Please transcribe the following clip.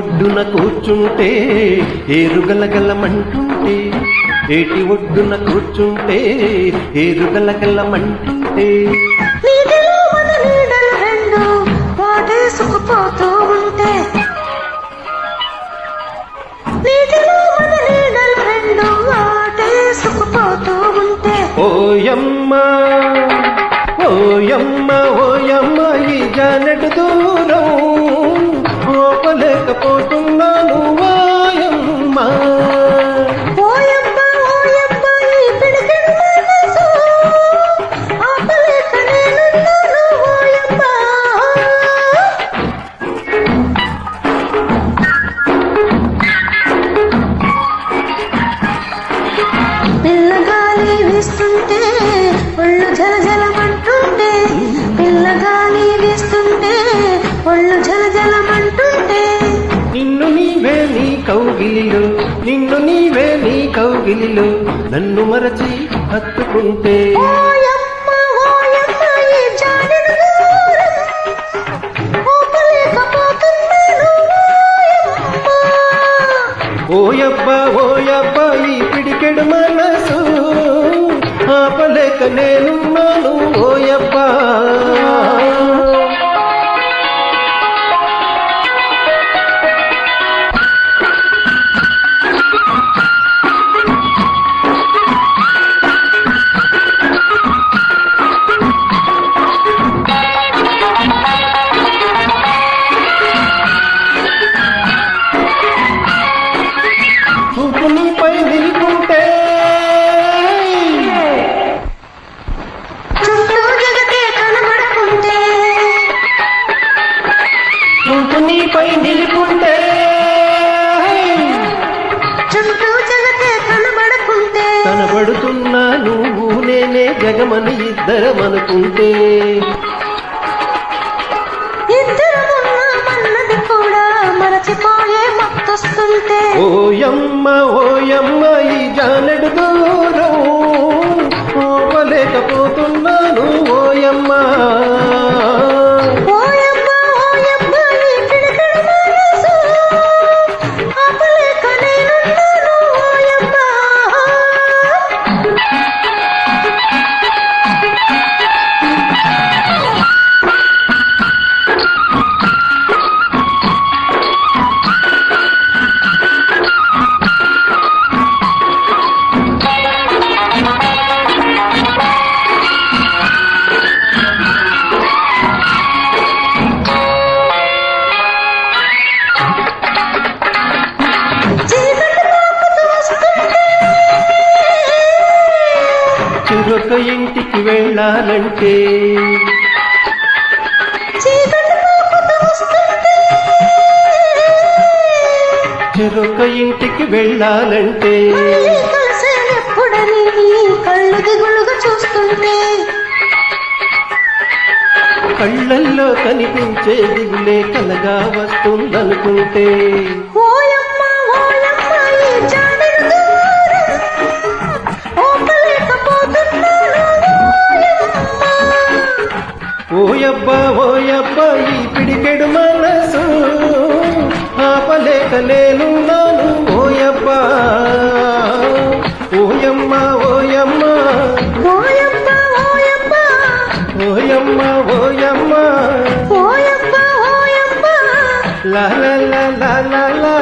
ఒడ్డున కూర్చుంటే ఏరుగలగలమంటుంటే ఏటి ఒడ్డున కూర్చుంటే ఏరుగలగలమంటుంటే. పాటేసుకుపోతూ ఉంటే ఓయమ్మ ఓయమ్మ ఈ జనటి దూరం. తట్టుకోలేకపోతున్నాను కౌగిలిలో నన్ను మరచి హత్తుకుంటే. ఓయబ్బా ఓయబ్బా ఈ పిడికెడు మనసు. ఆపలేక నేనున్నాను ఓ నేనే జగమని ఇద్దరమనుకుంటే. ఓయమ్మ ఓయమ్మ ఈ జానెడు దూరం. ఓపలేకపోతున్నాను ఒక ఇంటికి వెళ్ళాలంటే. చెరొక ఇంటికి వెళ్ళాలంటే. కళ్ళల్లో కనిపించే దిగులే కలగా వస్తుందనుకుంటే వెంట నాను ఓయప్ప ఓయమ్మ. ఓయమ్మ ఓయమ్మ. ఓయమ్మ ఓయమ్మ. ఓయమ్మ ఓయమ్మ. ఓయమ్మ లా లా లా లా లా.